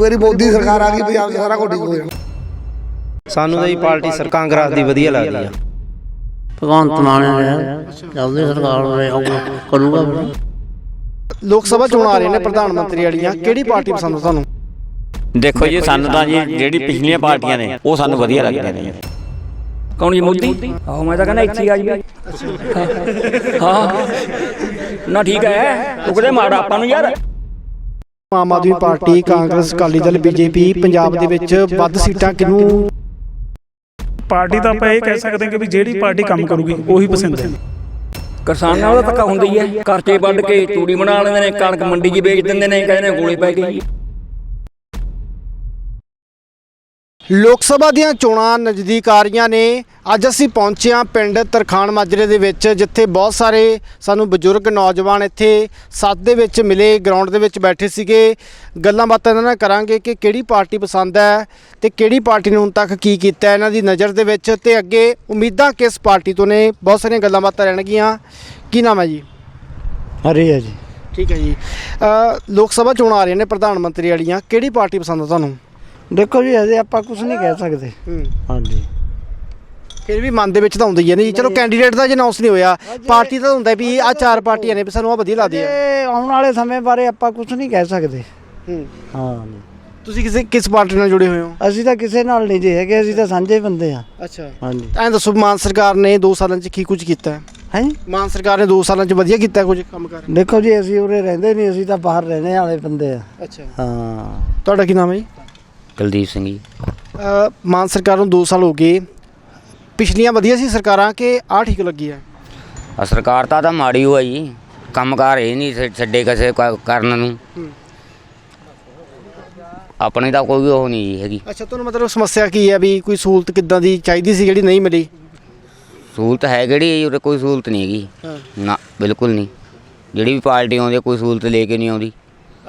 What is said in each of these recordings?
ਇੱਕ ਵਾਰੀ ਮੋਦੀ ਸਰਕਾਰ ਆ ਗਈ ਪੰਜਾਬ 'ਚ ਸਾਰਾ ਕੁਝ ਠੀਕ ਹੋ ਜਾਣਾ। ਸਾਨੂੰ ਤਾਂ ਜੀ ਪਾਰਟੀ ਸਰ ਕਾਂਗਰਸ ਦੀ ਵਧੀਆ ਲੱਗਦੀ ਆ। ਭਗਵੰਤ ਮਾਨ ਹੈ ਚੱਲਦੀ ਸਰਕਾਰ ਰਹੇ ਕਰੂਗਾ। ਲੋਕ ਸਭਾ ਚੋਣਾਂ ਆ ਰਹੀਆਂ ਨੇ ਪ੍ਰਧਾਨ ਮੰਤਰੀ ਵਾਲੀਆਂ ਕਿਹੜੀ ਪਾਰਟੀ ਪਸੰਦ ਆ ਤੁਹਾਨੂੰ? ਦੇਖੋ ਜੀ ਸਾਨੂੰ ਤਾਂ ਜੀ ਜਿਹੜੀ ਪਿਛਲੀਆਂ ਪਾਰਟੀਆਂ ਨੇ ਉਹ ਸਾਨੂੰ ਵਧੀਆ ਲੱਗਦੀਆਂ ਨੇ। ਕੌਣ ਜੀ ਮੋਦੀ? ਆਹੋ ਮੈਂ ਤਾਂ ਕਹਿੰਦਾ ਇੱਥੇ ਆ ਜੀ। ਹਾਂ। ਨਾ ਠੀਕ ਹੈ ਤੂੰ ਕਿਹੜੇ ਮਾੜਾ ਆਪਾਂ ਨੂੰ ਯਾਰ। ਆਮ ਆਦਮੀ ਪਾਰਟੀ ਕਾਂਗਰਸ ਅਕਾਲੀ ਦਲ ਬੀਜੇਪੀ ਪੰਜਾਬ ਦੇ ਵਿੱਚ ਵੱਧ ਸੀਟਾਂ ਕਿਹਨੂੰ? ਪਾਰਟੀ ਤਾਂ ਆਪਾਂ ਇਹ ਕਹਿ ਸਕਦੇ ਹਾਂ ਕਿ ਵੀ ਜਿਹੜੀ ਪਾਰਟੀ ਕੰਮ ਕਰੂਗੀ ਉਹੀ ਪਸੰਦ ਹੈ। ਕਿਸਾਨਾਂ ਦਾ ਧੱਕਾ ਹੁੰਦਾ ਹੀ। ਹੈ ਕਰਚੇ ਵੱਢ ਕੇ ਤੂੜੀ ਬਣਾ ਲੈਂਦੇ ਨੇ ਕਣਕ ਮੰਡੀ 'ਚ ਵੇਚ ਦਿੰਦੇ ਨੇ ਕਹਿੰਦੇ ਨੇ ਗੋਲੇ ਪੈ ਗਏ ਲੋਕ ਸਭਾ ਦੀਆਂ ਚੋਣਾਂ ਨਜ਼ਦੀਕ ਆ ਰਹੀਆਂ ਨੇ। ਅੱਜ ਅਸੀਂ ਪਹੁੰਚੇ ਹਾਂ ਪਿੰਡ ਤਰਖਾਣ ਮਾਜਰੇ ਦੇ ਵਿੱਚ ਜਿੱਥੇ ਬਹੁਤ ਸਾਰੇ ਸਾਨੂੰ ਬਜ਼ੁਰਗ ਨੌਜਵਾਨ ਇੱਥੇ ਸੱਤ ਦੇ ਵਿੱਚ ਮਿਲੇ ਗਰਾਊਂਡ ਦੇ ਵਿੱਚ ਬੈਠੇ ਸੀਗੇ। ਗੱਲਾਂ ਬਾਤਾਂ ਇਹਨਾਂ ਨਾਲ ਕਰਾਂਗੇ ਕਿ ਕਿਹੜੀ ਪਾਰਟੀ ਪਸੰਦ ਹੈ ਤੇ ਕਿਹੜੀ ਪਾਰਟੀ ਨੇ ਹੁਣ ਤੱਕ ਕੀ ਕੀਤਾ ਇਹਨਾਂ ਦੀ ਨਜ਼ਰ ਦੇ ਵਿੱਚ। ਤੇ ਅੱਗੇ ਉਮੀਦਾਂ ਕਿਸ ਪਾਰਟੀ ਤੋਂ ਨੇ? ਬਹੁਤ ਸਾਰੀਆਂ ਗੱਲਾਂ ਬਾਤਾਂ ਰਹਿਣਗੀਆਂ। ਕੀ ਨਾਮ ਹੈ ਜੀ? ਹਰੀ ਹੈ ਜੀ। ਠੀਕ ਹੈ ਜੀ। ਲੋਕ ਸਭਾ ਚੋਣਾਂ ਆ ਰਹੀਆਂ ਨੇ ਪ੍ਰਧਾਨ ਮੰਤਰੀ ਵਾਲੀਆਂ। ਕਿਹੜੀ ਪਾਰਟੀ ਪਸੰਦ ਹੈ ਤੁਹਾਨੂੰ? ਦੇਖੋ ਜੀ ਅਜੇ ਆਪਾਂ ਕੁਝ ਨਹੀਂ ਕਹਿ ਸਕਦੇ। ਹੂੰ। ਹਾਂਜੀ। ਫਿਰ ਵੀ ਮਨ ਦੇ ਵਿੱਚ ਤਾਂ ਹੁੰਦਾ ਹੀ ਨਹੀਂ ਚਲੋ ਕੈਂਡੀਡੇਟ ਦਾ ਜੇ ਅਨਾਉਂਸ ਨਹੀਂ ਹੋਇਆ ਪਾਰਟੀ ਦਾ ਹੁੰਦਾ ਵੀ ਆ ਚਾਰ ਪਾਰਟੀਆਂ ਨੇ ਵੀ ਸਾਨੂੰ ਆ ਵਧੀਆ ਲੱਗਦੀ ਹੈ। ਇਹ ਆਉਣ ਵਾਲੇ ਸਮੇਂ ਬਾਰੇ ਆਪਾਂ ਕੁਝ ਨਹੀਂ ਕਹਿ ਸਕਦੇ। ਹੂੰ। ਹਾਂ ਤੁਸੀਂ ਕਿਸੇ ਕਿਸ ਪਾਰਟੀ ਨਾਲ ਜੁੜੇ ਹੋਏ ਹੋ? ਅਸੀਂ ਤਾਂ ਕਿਸੇ ਨਾਲ ਨਹੀਂ ਜੀ ਹੈਗੇ ਅਸੀਂ ਤਾਂ ਸਾਂਝੇ ਬੰਦੇ ਆ ਅੱਛਾ। ਹਾਂਜੀ। ਐਂ ਦੱਸੋ ਮਾਨ ਸਰਕਾਰ ਨੇ 2 ਸਾਲਾਂ 'ਚ ਕੀ ਕੁਝ ਕੀਤਾ? ਹੈ? ਹੈ ਮਾਨ ਸਰਕਾਰ ਨੇ 2 ਸਾਲਾਂ 'ਚ ਵਧੀਆ ਕੀਤਾ ਕੁਝ ਕੰਮ ਕਰ? ਦੇਖੋ ਜੀ ਅਸੀਂ ਉਰੇ ਰਹਿੰਦੇ ਨਹੀਂ ਅਸੀਂ ਤਾਂ ਬਾਹਰ ਰਹਿਣੇ ਵਾਲੇ ਬੰਦੇ ਆ ਅੱਛਾ। ਹਾਂ। ਤੁਹਾਡਾ ਕੀ ਨਾਮ ਹੈ ਜੀ? ਕੁਲਦੀਪ ਸਿੰਘ ਜੀ। ਅ, ਮਾਨ ਸਰਕਾਰ ਨੂੰ 2 ਸਾਲ ਹੋ ਗਏ। ਪਿਛਲੀਆਂ ਵਧੀਆ ਸੀ ਸਰਕਾਰਾਂ ਕਿ ਆ ਠੀਕ ਲੱਗੀ ਹੈ? ਆ ਸਰਕਾਰ ਤਾਂ ਤਾਂ ਮਾੜੀ ਹੋਈ। ਜੀ ਕੰਮਕਾਰ ਇਹ ਨਹੀਂ ਛ- ਛੱਡੇ ਕਿਸੇ ਕ- ਕਰਨ ਨੂੰ। ਆਪਣੀ ਤਾਂ ਕੋਈ ਉਹ ਨਹੀਂ ਜੀ ਹੈਗੀ। ਅੱਛਾ ਤੁਹਾਨੂੰ ਮਤਲਬ ਸਮੱਸਿਆ ਕੀ ਹੈ ਵੀ ਕੋਈ ਸਹੂਲਤ ਕਿੱਦਾਂ ਦੀ ਚਾਹੀਦੀ ਸੀ ਜਿਹੜੀ ਨਹੀਂ ਮਿਲੀ? ਸਹੂਲਤ ਹੈ ਕਿਹੜੀ ਜੀ? ਉਰੇ ਕੋਈ ਸਹੂਲਤ ਨਹੀਂ ਹੈਗੀ। ਨਾ ਬਿਲਕੁਲ ਨਹੀਂ। ਜਿਹੜੀ ਵੀ ਪਾਰਟੀ ਆਉਂਦੀ ਹੈ, ਕੋਈ ਸਹੂਲਤ ਲੈ ਕੇ ਨਹੀਂ ਆਉਂਦੀ।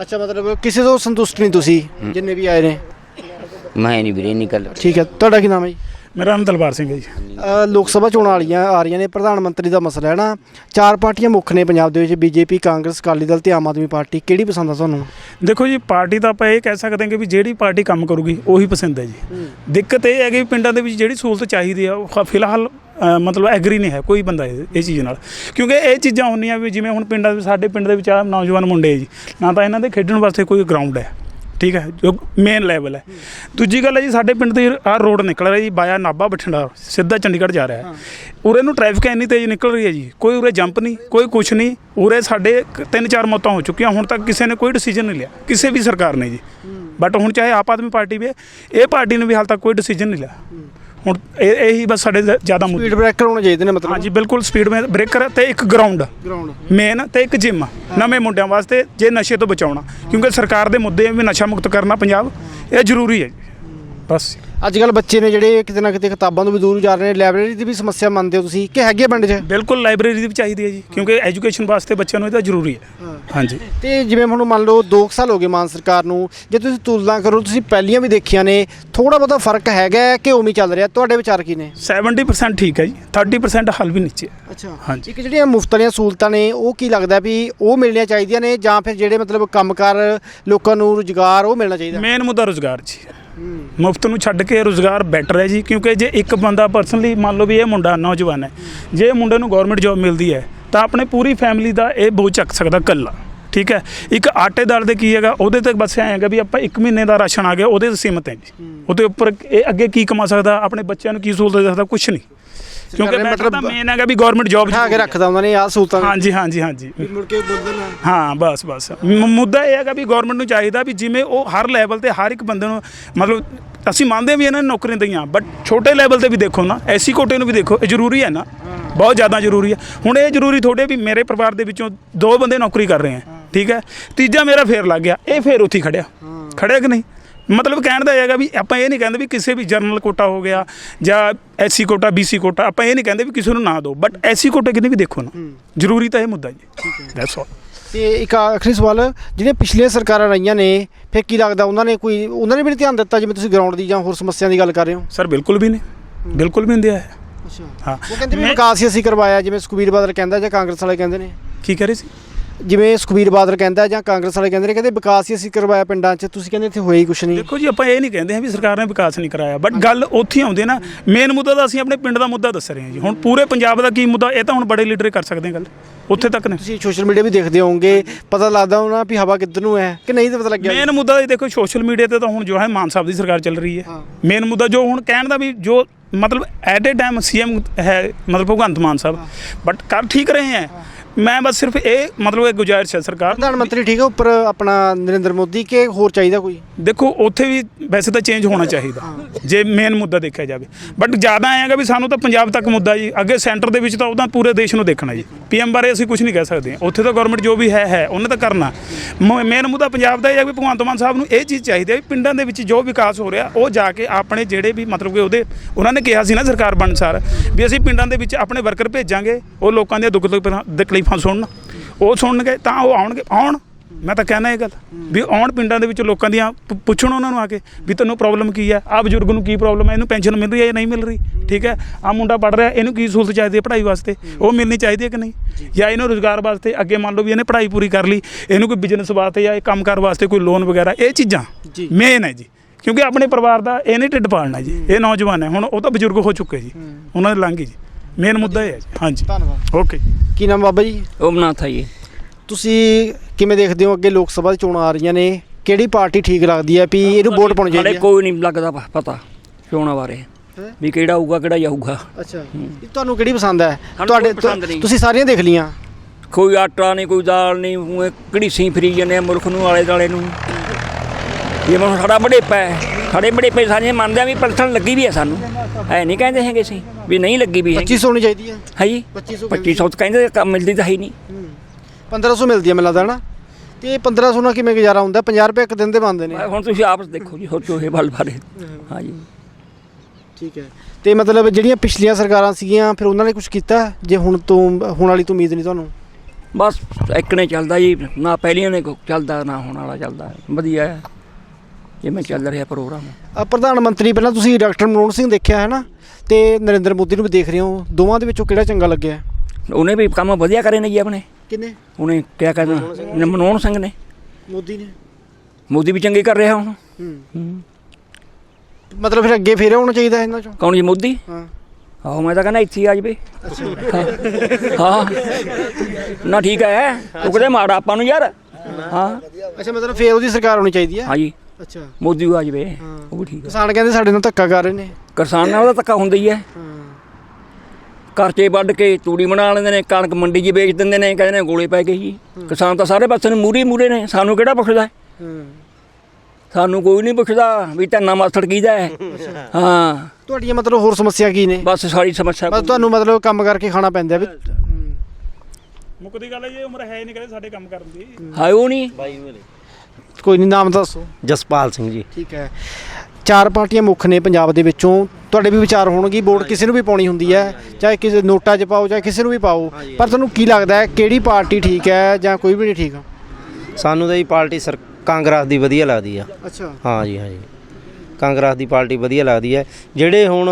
ਅੱਛਾ ਮਤਲਬ ਕਿਸੇ ਤੋਂ ਸੰਤੁਸ਼ਟ ਨਹੀਂ ਤੁਸੀਂ ਜਿੰਨੇ ਵੀ ਆਏ ਨੇ? ਮੈਂ ਨਹੀਂ ਵੀਰੇ ਨਿਕਲ ਠੀਕ ਹੈ ਤੁਹਾਡਾ ਕੀ ਨਾਮ ਹੈ ਜੀ? ਮੇਰਾ ਨਾਮ ਦਲਬਾਰ ਸਿੰਘ ਹੈ ਜੀ। ਅ, ਲੋਕ ਸਭਾ ਚੋਣਾਂ ਵਾਲੀਆਂ ਆ ਰਹੀਆਂ ਨੇ ਪ੍ਰਧਾਨ ਮੰਤਰੀ ਦਾ ਮਸਲਾ ਹੈ ਨਾ। ਚਾਰ ਪਾਰਟੀਆਂ ਮੁੱਖ ਨੇ ਪੰਜਾਬ ਦੇ ਵਿੱਚ ਬੀਜੇਪੀ ਕਾਂਗਰਸ ਅਕਾਲੀ ਦਲ ਤੇ ਆਮ ਆਦਮੀ ਪਾਰਟੀ। ਕਿਹੜੀ ਪਸੰਦ ਆ ਤੁਹਾਨੂੰ? ਦੇਖੋ ਜੀ ਪਾਰਟੀ ਤਾਂ ਆਪਾਂ ਇਹ ਕਹਿ ਸਕਦੇ ਹਾਂ ਕਿ ਵੀ ਜਿਹੜੀ ਪਾਰਟੀ ਕੰਮ ਕਰੂਗੀ ਉਹੀ ਪਸੰਦ ਹੈ ਜੀ। ਦਿੱਕਤ ਇਹ ਹੈ ਕਿ ਪਿੰਡਾਂ ਦੇ ਵਿੱਚ ਜਿਹੜੀ ਸਹੂਲਤ ਚਾਹੀਦੀ ਆ ਉਹ ਖ- ਫਿਲਹਾਲ ਅ, ਮਤਲਬ ਐਗਰੀ ਨਹੀਂ ਹੈ ਕੋਈ ਬੰਦਾ ਇਹ ਇਹ ਚੀਜ਼ ਨਾਲ। ਕਿਉਂਕਿ ਇਹ ਚੀਜ਼ਾਂ ਹੁੰਦੀਆਂ ਵੀ ਜਿਵੇਂ ਹੁਣ ਪਿੰਡਾਂ ਦੇ ਸਾਡੇ ਪਿੰਡ ਦੇ ਵਿੱਚ ਆ ਨੌਜਵਾਨ ਮੁੰਡੇ ਜੀ। ਨਾ ਤਾਂ ਇਹਨਾਂ ਦੇ ਖੇਡਣ ਵਾਸਤੇ ਕੋਈ ਗਰਾਊਂਡ ਹੈ। ਠੀਕ ਹੈ ਜੋ ਮੇਨ ਲੈਵਲ ਹੈ। ਦੂਜੀ ਗੱਲ ਹੈ ਜੀ ਸਾਡੇ ਪਿੰਡ ਦੇ ਆਹ ਰੋਡ ਨਿਕਲ ਰਿਹਾ ਜੀ ਬਾਇਆ ਨਾਭਾ ਬਠਿੰਡਾ ਸਿੱਧਾ ਚੰਡੀਗੜ੍ਹ ਜਾ ਰਿਹਾ ਹੈ। ਉਰੇ ਨੂੰ ਟ੍ਰੈਫਿਕ ਇੰਨੀ ਤੇਜ਼ ਨਿਕਲ ਰਹੀ ਹੈ ਜੀ ਕੋਈ ਉਰੇ ਜੰਪ ਨਹੀਂ ਕੋਈ ਕੁਛ ਨਹੀਂ। ਉਰੇ ਸਾਡੇ ਤਿੰਨ ਚਾਰ ਮੌਤਾਂ ਹੋ ਚੁੱਕੀਆਂ ਹੁਣ ਤੱਕ ਕਿਸੇ ਨੇ ਕੋਈ ਡਿਸੀਜਨ ਨਹੀਂ ਲਿਆ ਕਿਸੇ ਵੀ ਸਰਕਾਰ ਨੇ ਜੀ। ਬਟ ਹੁਣ ਚਾਹੇ ਆਪ ਆਦਮੀ ਪਾਰਟੀ ਵੀ ਹੈ ਇਹ ਪਾਰਟੀ ਨੇ ਵੀ ਹਾਲ ਤੱਕ ਕੋਈ ਡਿਸੀਜਨ ਨਹੀਂ ਲਿਆ। ਹੁਣ ਇਹ ਇਹੀ ਬਸ ਸਾਡੇ ਜ਼ਿਆਦਾ ਮੁੱਦੇ ਸਪੀਡ ਬ੍ਰੇਕਰ ਹੋਣੇ ਚਾਹੀਦੇ ਨੇ ਮਤਲਬ। ਹਾਂਜੀ ਬਿਲਕੁਲ ਸਪੀਡ ਬ੍ਰੇਕਰ ਤੇ ਇੱਕ ਗਰਾਊਂਡ ਗਰਾਊਂਡ ਮੇਨ ਤੇ ਇੱਕ ਜਿਮ ਨਵੇਂ ਮੁੰਡਿਆਂ ਵਾਸਤੇ ਜੇ ਨਸ਼ੇ ਤੋਂ ਬਚਾਉਣਾ। ਕਿਉਂਕਿ ਸਰਕਾਰ ਦੇ ਮੁੱਦੇ ਵੀ ਨਸ਼ਾ ਮੁਕਤ ਕਰਨਾ ਪੰਜਾਬ ਇਹ ਜ਼ਰੂਰੀ ਹੈ। ਬਸ ਅੱਜ ਕੱਲ ਬੱਚੇ ਨੇ ਜਿਹੜੇ ਕਿਤੇ ਨਾ ਕਿਤੇ ਕਿਤਾਬਾਂ ਤੋਂ ਵੀ ਦੂਰ ਜਾ ਰਹੇ ਨੇ ਲਾਇਬ੍ਰੇਰੀ ਦੀ ਵੀ ਸਮੱਸਿਆ ਮੰਨਦੇ ਹੋ ਤੁਸੀਂ? ਕਿ ਹੈਗੀ ਹੈ ਪਿੰਡ 'ਚ? ਬਿਲਕੁਲ ਲਾਇਬ੍ਰੇਰੀ ਦੀ ਵੀ ਚਾਹੀਦੀ ਹੈ ਜੀ ਕਿਉਂਕਿ ਐਜੂਕੇਸ਼ਨ ਵਾਸਤੇ ਬੱਚਿਆਂ ਨੂੰ ਇਹ ਤਾਂ ਜ਼ਰੂਰੀ ਹੈ। ਹਾਂਜੀ। ਤੇ ਜਿਵੇਂ ਹੁਣ ਮੰਨ ਲਓ 2 ਸਾਲ ਹੋ ਗਏ ਮਾਨ ਸਰਕਾਰ ਨੂੰ ਜੇ ਤੁਸੀਂ ਤੁਲਨਾ ਕਰੋ ਤੁਸੀਂ ਪਹਿਲੀਆਂ ਵੀ ਦੇਖੀਆਂ ਨੇ ਥੋੜਾ ਬਹੁਤਾ ਫ਼ਰਕ ਹੈਗਾ ਹੈ ਕਿ ਉਵੇਂ ਹੀ ਚੱਲ ਰਿਹਾ? ਤੁਹਾਡੇ ਵਿਚਾਰ ਕੀ ਨੇ? 70% ਠੀਕ ਹੈ ਜੀ 30% ਹਲ ਵੀ ਨੀਚੇ ਹੈ। ਅੱਛਾ। ਹਾਂਜੀ। ਇੱਕ ਜਿਹੜੀਆਂ ਮੁਫਤ ਦੀਆਂ ਸਹੂਲਤਾਂ ਨੇ ਉਹ ਕੀ ਲੱਗਦਾ ਵੀ ਉਹ ਮਿਲਣੀਆਂ ਚਾਹੀਦੀਆਂ ਨੇ ਜਾਂ ਫਿਰ ਜਿਹੜੇ ਮਤਲਬ ਕੰਮਕਾਰ ਲੋਕਾਂ ਨੂੰ ਰੁਜ਼ਗਾਰ ਉਹ ਮਿਲਣਾ ਚਾਹੀਦਾ? ਮੇਨ ਮੁੱਦਾ ਰੋਜ਼ਗਾਰ ਜੀ। ਮੁਫਤ ਨੂੰ ਛੱਡ ਕੇ ਰੋਜ਼ਗਾਰ ਬੈਟਰ ਹੈ ਜੀ ਕਿਉਂਕਿ ਜੇ ਇੱਕ ਬੰਦਾ ਪਰਸਨਲੀ ਮੰਨ ਲਓ ਵੀ ਇਹ ਮੁੰਡਾ ਨੌਜਵਾਨ ਹੈ ਜੇ ਇਹ ਮੁੰਡੇ ਨੂੰ ਗਵਰਨਮੈਂਟ ਜੌਬ ਮਿਲਦੀ ਹੈ ਤਾਂ ਆਪਣੇ ਪੂਰੀ ਫੈਮਿਲੀ ਦਾ ਇਹ ਬੋਝ ਚੱਕ ਸਕਦਾ ਇਕੱਲਾ ਠੀਕ ਹੈ? ਇੱਕ ਆਟੇ ਦਾਲ ਦੇ ਕੀ ਹੈਗਾ ਉਹਦੇ ਤੇ ਬਸ ਐਂ ਹੈਗਾ ਵੀ ਆਪਾਂ 1 ਮਹੀਨੇ ਦਾ ਰਾਸ਼ਨ ਆ ਗਿਆ ਉਹਦੇ ਤੇ ਸੀਮਤ ਹੈ ਜੀ। ਉਹਦੇ ਉੱਪਰ ਇਹ ਅੱਗੇ ਕੀ ਕਮਾ ਸਕਦਾ ਆਪਣੇ ਬੱਚਿਆਂ ਨੂੰ ਕੀ ਸਹੂਲਤ ਦੇ ਸਕਦਾ ਕੁਝ ਨਹੀਂ। ਕਿਉਂਕਿ ਨੇ ਮਤਲਬ ਮਤਲਬ ਮੇਨ ਹੈਗਾ ਵੀ ਗਵਰਨਮੈਂਟ ਜੌਬ ਬਿਠਾ ਕੇ ਰੱਖਦਾ ਉਹਨਾਂ ਨੇ ਆਹ ਸਹੂਲਤਾਂ ਹਾਂਜੀ ਹਾਂਜੀ ਹਾਂਜੀ। ਮੁੜ ਕੇ ਬੋਲਣ ਹਾਂ ਬਸ ਬਸ। ਮ- ਮੁੱਦਾ ਇਹ ਹੈਗਾ ਵੀ ਗਵਰਨਮੈਂਟ ਨੂੰ ਚਾਹੀਦਾ ਵੀ ਜਿਵੇਂ ਉਹ ਹਰ ਲੈਵਲ ਤੇ ਹਰ ਇੱਕ ਬੰਦੇ ਨੂੰ ਮਤਲਬ ਅਸੀਂ ਮੰਨਦੇ ਵੀ ਇਹਨਾਂ ਨੇ ਨੌਕਰੀਆਂ ਦਈਆਂ ਬਟ ਛੋਟੇ ਲੈਵਲ ਤੇ ਵੀ ਦੇਖੋ ਨਾ ਐਸੀ ਕੋਟੇ ਨੂੰ ਵੀ ਦੇਖੋ ਇਹ ਜ਼ਰੂਰੀ ਹੈ ਨਾ। ਬਹੁਤ ਜ਼ਿਆਦਾ ਜ਼ਰੂਰੀ ਹੈ। ਹੁਣ ਇਹ ਜ਼ਰੂਰੀ ਥੋੜੇ ਵੀ ਮੇਰੇ ਪਰਿਵਾਰ ਦੇ ਵਿੱਚੋਂ ਦੋ ਬੰਦੇ ਨੌਕਰੀ ਕਰ ਰਹੇ ਹੈ ਠੀਕ ਹੈ? ਤੀਜਾ ਮੇਰਾ ਫੇਰ ਲੱਗ ਗਿਆ ਇਹ ਫੇਰ ਉੱਥੇ ਹੀ ਖੜਿਆ। ਖੜਿਆ ਕਿ ਨਹੀਂ? ਮਤਲਬ ਕਹਿਣ ਦਾ ਇਹ ਹੈਗਾ ਵੀ ਆਪਾਂ ਇਹ ਨਹੀਂ ਕਹਿੰਦੇ ਵੀ ਕਿਸੇ ਵੀ ਜਰਨਲ ਕੋਟਾ ਹੋ ਗਿਆ ਜਾਂ ਐਸਸੀ ਕੋਟਾ ਬੀਸੀ ਕੋਟਾ ਆਪਾਂ ਇਹ ਨਹੀਂ ਕਹਿੰਦੇ ਵੀ ਕਿਸੇ ਨੂੰ ਨਾ ਦਿਓ ਬਟ ਐਸੀ ਕੋਟੇ ਕਿਤੇ ਵੀ ਦੇਖੋ ਨਾ। ਜ਼ਰੂਰੀ ਤਾਂ ਇਹ ਮੁੱਦਾ ਜੀ। ਦੈਟਸ ਆਲ ਤੇ ਇੱਕ ਆਖਰੀ ਸਵਾਲ ਜਿਹੜੀਆਂ ਪਿਛਲੀਆਂ ਸਰਕਾਰਾਂ ਰਹੀਆਂ ਨੇ ਫਿਰ ਕੀ ਲੱਗਦਾ ਉਹਨਾਂ ਨੇ ਕੋਈ ਉਹਨਾਂ ਨੇ ਵੀ ਨਹੀਂ ਧਿਆਨ ਦਿੱਤਾ ਜਿਵੇਂ ਤੁਸੀਂ ਗਰਾਊਂਡ ਦੀ ਜਾਂ ਹੋਰ ਸਮੱਸਿਆ ਦੀ ਗੱਲ ਕਰ ਰਹੇ ਹੋ? ਸਰ ਬਿਲਕੁਲ ਵੀ ਨਹੀਂ। ਬਿਲਕੁਲ ਵੀ ਨਹੀਂ ਦਿਆ ਹੈ। ਅੱਛਾ। ਹਾਂ। ਉਹ ਕਹਿੰਦੇ ਵੀ ਵਿਕਾਸ ਹੀ ਅਸੀਂ ਕਰਵਾਇਆ ਜਿਵੇਂ ਸੁਖਬੀਰ ਬਾਦਲ ਕਹਿੰਦਾ ਜਾਂ ਕਾਂਗਰਸ ਵਾਲੇ ਕਹਿੰਦੇ ਨੇ। ਕੀ ਕਹ ਰਹੇ ਸੀ? ਜਿਵੇਂ ਸੁਖਬੀਰ ਬਾਦਲ ਕਹਿੰਦਾ ਜਾਂ ਕਾਂਗਰਸ ਵਾਲੇ ਕਹਿੰਦੇ ਨੇ ਕਹਿੰਦੇ ਵਿਕਾਸ ਹੀ ਅਸੀਂ ਕਰਵਾਇਆ ਪਿੰਡਾਂ 'ਚ ਤੁਸੀਂ ਕਹਿੰਦੇ ਇੱਥੇ ਹੋਇਆ ਹੀ ਕੁਛ ਨਹੀਂ। ਦੇਖੋ ਜੀ ਆਪਾਂ ਇਹ ਨਹੀਂ ਕਹਿੰਦੇ ਹਾਂ ਵੀ ਸਰਕਾਰ ਨੇ ਵਿਕਾਸ ਨਹੀਂ ਕਰਾਇਆ ਬਟ ਗੱਲ ਉੱਥੇ ਆਉਂਦੀ ਹੈ ਨਾ ਮੇਨ ਮੁੱਦਾ ਤਾਂ ਅਸੀਂ ਆਪਣੇ ਪਿੰਡ ਦਾ ਮੁੱਦਾ ਦੱਸ ਰਹੇ ਹਾਂ ਜੀ। ਹੁਣ ਪੂਰੇ ਪੰਜਾਬ ਦਾ ਕੀ ਮੁੱਦਾ ਇਹ ਤਾਂ ਹੁਣ ਬੜੇ ਲੀਡਰ ਹੀ ਕਰ ਸਕਦੇ ਆ ਗੱਲ ਉੱਥੇ ਤੱਕ ਨੇ। ਤੁਸੀਂ ਸੋਸ਼ਲ ਮੀਡੀਆ ਵੀ ਦੇਖਦੇ ਹੋਵੋਗੇ ਪਤਾ ਲੱਗਦਾ ਹੋਣਾ ਵੀ ਹਵਾ ਕਿੱਧਰ ਨੂੰ ਹੈ ਕਿ ਨਹੀਂ ਤਾਂ ਪਤਾ ਲੱਗਿਆ ਮੇਨ ਮੁੱਦਾ ਇਹ ਦੇਖੋ ਸੋਸ਼ਲ ਮੀਡੀਆ ਤੇ ਤਾਂ ਹੁਣ ਜੋ ਹੈ ਮਾਨ ਸਾਹਿਬ ਦੀ ਸਰਕਾਰ ਚੱਲ ਰਹੀ ਹੈ। ਮੇਨ ਮੁੱਦਾ ਜੋ ਹੁਣ ਕਹਿਣ ਦਾ ਵੀ ਜੋ ਮਤਲਬ ਐਟ ਏ ਟਾਈਮ ਸੀਐਮ ਹੈ ਮਤਲਬ ਭਗਵੰਤ ਮਾਨ ਸਾਹਿਬ ਬਟ ਕਰ ਠੀਕ ਰਹੇ ਹੈ। ਮੈਂ ਬਸ ਸਿਰਫ ਇਹ ਮਤਲਬ ਇਹ ਗੁਜ਼ਾਰਿਸ਼ ਹੈ ਸਰਕਾਰ ਪ੍ਰਧਾਨ ਮੰਤਰੀ ਠੀਕ ਹੈ ਉੱਪਰ ਆਪਣਾ ਨਰਿੰਦਰ ਮੋਦੀ ਕਿ ਹੋਰ ਚਾਹੀਦਾ ਕੋਈ? ਦੇਖੋ ਉੱਥੇ ਵੀ ਵੈਸੇ ਤਾਂ ਚੇਂਜ ਹੋਣਾ ਚਾਹੀਦਾ ਜੇ ਮੇਨ ਮੁੱਦਾ ਦੇਖਿਆ ਜਾਵੇ। ਬਟ ਜ਼ਿਆਦਾ ਆਏਗਾ ਵੀ ਸਾਨੂੰ ਤਾਂ ਪੰਜਾਬ ਤੱਕ ਮੁੱਦਾ ਜੀ ਅੱਗੇ ਸੈਂਟਰ ਦੇ ਵਿੱਚ ਤਾਂ ਉਹਦਾ ਪੂਰੇ ਦੇਸ਼ ਨੂੰ ਦੇਖਣਾ ਜੀ। ਪੀਐਮ ਬਾਰੇ ਅਸੀਂ ਕੁਝ ਨਹੀਂ ਕਹਿ ਸਕਦੇ। ਉੱਥੇ ਤਾਂ ਗਵਰਨਮੈਂਟ ਜੋ ਵੀ ਹੈ ਹੈ ਉਹਨੇ ਤਾਂ ਕਰਨਾ। ਮੇਨ ਮੁੱਦਾ ਪੰਜਾਬ ਦਾ ਇਹ ਹੈ ਵੀ ਭਗਵੰਤ ਮਾਨ ਸਾਹਿਬ ਨੂੰ ਇਹ ਚੀਜ਼ ਚਾਹੀਦੀ ਹੈ ਵੀ ਪਿੰਡਾਂ ਦੇ ਵਿੱਚ ਜੋ ਵਿਕਾਸ ਹੋ ਰਿਹਾ ਉਹ ਜਾ ਕੇ ਆਪਣੇ ਜਿਹੜੇ ਵੀ ਮਤਲਬ ਕਿ ਉਹਦੇ ਉਹਨਾਂ ਨੇ ਕਿਹਾ ਸੀ ਨਾ ਸਰਕਾਰ ਬਣਨ ਸਾਰ ਵੀ ਅਸੀਂ ਪਿੰਡਾਂ ਦੇ ਵਿੱਚ ਆਪਣੇ ਵਰਕਰ ਭੇਜਾਂਗੇ ਉਹ ਲੋਕਾਂ ਦੀਆਂ ਦੁੱਖ ਤਕਲੀਫਾਂ- ਤਕਲੀਫਾਂ ਸੁਣਨ ਉਹ ਸੁਣਨਗੇ ਤਾਂ ਉਹ ਆਉਣਗੇ ਆਉਣ। ਮੈਂ ਤਾਂ ਕਹਿਣਾ ਇਹ ਗੱਲ ਵੀ ਆਉਣ ਪਿੰਡਾਂ ਦੇ ਵਿੱਚ ਲੋਕਾਂ ਦੀਆਂ ਪੁੱਛਣ ਉਹਨਾਂ ਨੂੰ ਆ ਕੇ ਵੀ ਤੈਨੂੰ ਪ੍ਰੋਬਲਮ ਕੀ ਹੈ? ਆ ਬਜ਼ੁਰਗ ਨੂੰ ਕੀ ਪ੍ਰੋਬਲਮ ਹੈ? ਇਹਨੂੰ ਪੈਨਸ਼ਨ ਮਿਲ ਰਹੀ ਹੈ ਜਾਂ ਨਹੀਂ ਮਿਲ ਰਹੀ? ਠੀਕ ਹੈ? ਆ ਮੁੰਡਾ ਪੜ ਰਿਹਾ ਇਹਨੂੰ ਕੀ ਸਹੂਲਤ ਚਾਹੀਦੀ ਹੈ ਪੜ੍ਹਾਈ ਵਾਸਤੇ? ਉਹ ਮਿਲਣੀ ਚਾਹੀਦੀ ਹੈ ਕਿ ਨਹੀਂ? ਜਾਂ। ਇਹਨੂੰ ਰੋਜ਼ਗਾਰ ਵਾਸਤੇ ਅੱਗੇ ਮੰਨ ਲਓ ਵੀ ਇਹਨੇ ਪੜ੍ਹਾਈ ਪੂਰੀ ਕਰ ਲਈ ਇਹਨੂੰ ਕੋਈ ਬਿਜ਼ਨਸ ਵਾਸਤੇ ਜਾਂ ਇਹ ਕੰਮਕਾਰ ਵਾਸਤੇ ਕੋਈ ਲੋਨ ਵਗੈਰਾ ਇਹ ਚੀਜ਼ਾਂ ਮੇਨ ਹੈ ਜੀ। ਕਿਉਂਕਿ ਆਪਣੇ ਪਰਿਵਾਰ ਦਾ ਇਹ ਨਹੀਂ ਢਿੱਡ ਪਾਲਣਾ ਜੀ। ਇਹ ਨੌਜਵਾਨ ਹੈ ਹੁਣ ਉਹ ਤਾਂ ਬਜ਼ੁਰਗ ਹੋ ਚੁੱਕੇ ਜੀ। ਉਹਨਾਂ ਦੇ ਲੰਘ ਗਈ ਜੀ। ਮੇਨ ਮੁੱਦਾ ਇਹ ਹੈ ਜੀ। ਹਾਂਜੀ। ਧੰਨਵਾਦ। ਓਕੇ ਕੀ ਨਾਮ ਬਾਬਾ ਜੀ? ਉਹ ਬਣਾਤਾ ਜੀ। ਤੁਸੀਂ ਕਿਵੇਂ ਦੇਖਦੇ ਹੋ ਅੱਗੇ ਲੋਕ ਸਭਾ ਦੀ ਚੋਣਾਂ ਆ ਰਹੀਆਂ ਨੇ? ਕਿਹੜੀ ਪਾਰਟੀ ਠੀਕ ਲੱਗਦੀ ਹੈ ਵੀ ਇਹਨੂੰ ਵੋਟ ਪਾਉਣੀ ਹਾਲੇ ਚਾਹੀਦੀ ਹੈ? ਕੋਈ ਨਹੀਂ ਲੱਗਦਾ ਪ- ਪਤਾ ਚੋਣਾਂ ਬਾਰੇ। ਹੈਂ? ਵੀ ਕਿਹੜਾ ਆਊਗਾ ਕਿਹੜਾ ਜਾਊਗਾ। ਅੱਛਾ। ਤੁਹਾਨੂੰ ਕਿਹੜੀ ਪਸੰਦ ਹੈ? ਪਸੰਦ ਨਹੀਂ। ਤੁਸੀਂ ਸਾਰੀਆਂ ਦੇਖ ਲੀਆਂ ਕੋਈ ਆਟਾ ਨਹੀਂ ਕੋਈ ਦਾਲ ਨਹੀਂ ਕਿਹੜੀ ਸੀ ਫਰੀ ਜਾਂਦੇ ਆ ਮੁਲਕ ਨੂੰ ਆਲੇ ਦਾਲੇ ਨੂੰ। ਇਹ ਮਨ ਸਾਡਾ ਬੜੇ ਪੈ ਸਾਡੇ ਬੜੇ ਪੈ ਸਾਰੇ ਮੰਨਦੇ ਆ ਵੀ ਪੈਨਸ਼ਨ ਲੱਗੀ ਵੀ ਹੈ ਸਾਨੂੰ। ਐ ਨਹੀਂ ਕਹਿੰਦੇ ਹੈਗੇ ਸੀ ਵੀ ਨਹੀਂ ਲੱਗੀ ਵੀ ਹੈ 2500 ਹੋਣੀ ਚਾਹੀਦੀ ਹੈ। ਹੈ ਜੀ 2500 2500 ਤਾਂ ਕਹਿੰਦੇ ਕੰਮ ਮਿਲਦੀ ਤਾਂ ਹੈ ਹੀ ਨਹੀਂ। 1500 ਮਿਲਦੀ ਹੈ ਮੈਨੂੰ ਲੱਗਦਾ ਨਾ। ਤੇ 1500 ਨਾਲ ਕਿਵੇਂ ਗੁਜ਼ਾਰਾ ਹੁੰਦਾ? 50 ਰੁਪਏ ਇੱਕ ਦਿਨ ਦੇ ਬਣਦੇ ਨੇ। ਹੁਣ ਤੁਸੀਂ ਆਪ ਦੇਖੋ ਜੀ ਹੋਰ ਚੋਹੇ ਵੱਲ ਬਾਰੇ। ਹਾਂ ਜੀ ਠੀਕ ਹੈ। ਤੇ ਮਤਲਬ ਜਿਹੜੀਆਂ ਪਿਛਲੀਆਂ ਸਰਕਾਰਾਂ ਸੀਗੀਆਂ ਫਿਰ ਉਹਨਾਂ ਨੇ ਕੁਝ ਕੀਤਾ? ਜੇ ਹੁਣ ਤੋਂ ਹੁਣ ਵਾਲੀ ਤੋਂ ਉਮੀਦ ਨਹੀਂ ਤੁਹਾਨੂੰ? ਬਸ ਇੱਕ ਨੇ ਚੱਲਦਾ ਜੀ ਨਾ ਪਹਿਲੀਆਂ ਨੇ ਚੱਲਦਾ ਨਾ ਹੁਣ ਵਾਲਾ ਚੱਲਦਾ। ਵਧੀਆ ਹੈ। ਜਿਵੇਂ ਚੱਲ ਰਿਹਾ ਪ੍ਰੋਗਰਾਮ। ਅ, ਪ੍ਰਧਾਨ ਮੰਤਰੀ ਪਹਿਲਾਂ ਤੁਸੀਂ ਡਾਕਟਰ ਮਨਮੋਹਨ ਸਿੰਘ ਦੇਖਿਆ ਹੈ ਨਾ? ਤੇ ਨਰਿੰਦਰ ਮੋਦੀ ਨੂੰ ਵੀ ਦੇਖ ਰਹੇ ਹੋ। ਦੋਵਾਂ ਦੇ ਵਿੱਚੋਂ ਕਿਹੜਾ ਚੰਗਾ ਲੱਗਿਆ? ਉਹਨੇ ਵੀ ਕੰਮ ਵਧੀਆ ਕਰੇ ਨੇ ਜੀ ਆਪਣੇ। ਕਿੰਨੇ? ਉਹਨੇ ਕਿਆ ਕਹਿੰਦਾ ਮਨਮੋਹਨ ਸਿੰਘ ਨੇ। ਮੋਦੀ ਨੇ। ਮੋਦੀ ਵੀ ਚੰਗੇ ਕਰ ਰਿਹਾ ਹੁਣ। ਹੂੰ। ਮਤਲਬ ਫਿਰ ਅੱਗੇ ਫੇਰ ਹੋਣਾ ਚਾਹੀਦਾ ਇਹਨਾਂ ਚੋਂ? ਕੌਣ ਜੀ ਮੋਦੀ? ਹਾਂ। ਆਹੋ ਮੈਂ ਤਾਂ ਕਹਿੰਦਾ ਇੱਥੇ ਹੀ ਆ ਜਵੇ। ਹਾਂ। ਨਾ ਠੀਕ ਹੈ। ਉਹ ਕਹਿੰਦੇ ਮਾੜਾ ਆਪਾਂ ਨੂੰ ਯਾਰ। ਹਾਂ। ਅੱਛਾ ਮਤਲਬ ਫੇਰ ਉਹਦੀ ਸਰਕਾਰ ਹੋਣੀ ਚਾਹੀਦੀ ਹੈ? ਹਾਂ ਜੀ ਅੱਛਾ। ਮੋਦੀ ਆ ਜਵੇ। ਉਹ ਵੀ ਠੀਕ ਹੈ ਕਿਸਾਨ ਕਹਿੰਦੇ ਸਾਡੇ ਨਾਲ ਧੱਕਾ ਕਰ ਰਹੇ ਨੇ। ਕਿਸਾਨ ਨਾਲ ਉਹਦਾ ਧੱਕਾ ਹੁੰਦਾ ਹੀ ਹੈ। ਕਰਚੇ ਵੱਢ ਕੇ ਤੂੜੀ ਬਣਾ ਲੈਂਦੇ ਨੇ ਕਣਕ ਮੰਡੀ 'ਚ ਵੇਚ ਦਿੰਦੇ ਨੇ ਕਹਿੰਦੇ ਨੇ ਗੋਲੇ ਪੈ ਗਏ ਜੀ। ਕਿਸਾਨ ਤਾਂ ਸਾਰੇ ਪਾਸੇ ਨੂੰ ਮੂਰੀ ਮੂਰੇ ਨੇ। ਸਾਨੂੰ ਕਿਹੜਾ ਪੁੱਛਦਾ? ਸਾਨੂੰ ਕੋਈ ਨਹੀਂ ਪੁੱਛਦਾ ਵੀ ਧੰਨਾ ਮਾਸੜ ਕੀਦਾ ਹੈ। ਹਾਂ। ਤੁਹਾਡੀਆਂ ਮਤਲਬ ਹੋਰ ਸਮੱਸਿਆ ਕੀ ਨੇ? ਬਸ ਸਾਰੀ ਸਮੱਸਿਆ ਬਸ ਤੁਹਾਨੂੰ ਮਤਲਬ ਕੰਮ ਕਰਕੇ ਖਾਣਾ ਪੈਂਦਾ ਵੀ। ਮੁੱਕਦੀ ਗੱਲ ਹੈ ਇਹ ਉਮਰ ਹੈ ਨਹੀਂ ਕਦੇ ਸਾਡੇ ਕੰਮ ਕਰਨ ਦੀ। ਹੈ ਉਹ ਨਹੀਂ। ਕੋਈ ਨਹੀਂ ਨਾਮ ਦੱਸੋ। ਜਸਪਾਲ ਸਿੰਘ ਜੀ। ਠੀਕ ਹੈ। ਚਾਰ ਪਾਰਟੀਆਂ ਮੁੱਖ ਨੇ ਪੰਜਾਬ ਦੇ ਵਿੱਚੋਂ। ਤੁਹਾਡੇ ਵੀ ਵਿਚਾਰ ਹੋਣਗੇ ਵੋਟ ਕਿਸੇ ਨੂੰ ਵੀ ਪਾਉਣੀ ਹੁੰਦੀ ਹੈ। ਚਾਹੇ ਕਿਸੇ ਨੋਟਾਂ 'ਚ ਪਾਓ ਚਾਹੇ ਕਿਸੇ ਨੂੰ ਵੀ ਪਾਓ। ਪਰ ਤੁਹਾਨੂੰ ਕੀ ਲੱਗਦਾ ਹੈ ਕਿਹੜੀ ਪਾਰਟੀ ਠੀਕ ਹੈ ਜਾਂ ਕੋਈ ਵੀ ਨਹੀਂ ਠੀਕ? ਸਾਨੂੰ ਤਾਂ ਜੀ ਪਾਰਟੀ ਸਰ ਕਾਂਗਰਸ ਦੀ ਵਧੀਆ ਲੱਗਦੀ ਆ। ਅੱਛਾ। ਹਾਂ ਜੀ ਹਾਂ ਜੀ। ਕਾਂਗਰਸ ਦੀ ਪਾਰਟੀ ਵਧੀਆ ਲੱਗਦੀ ਹੈ। ਜਿਹੜੇ ਹੁਣ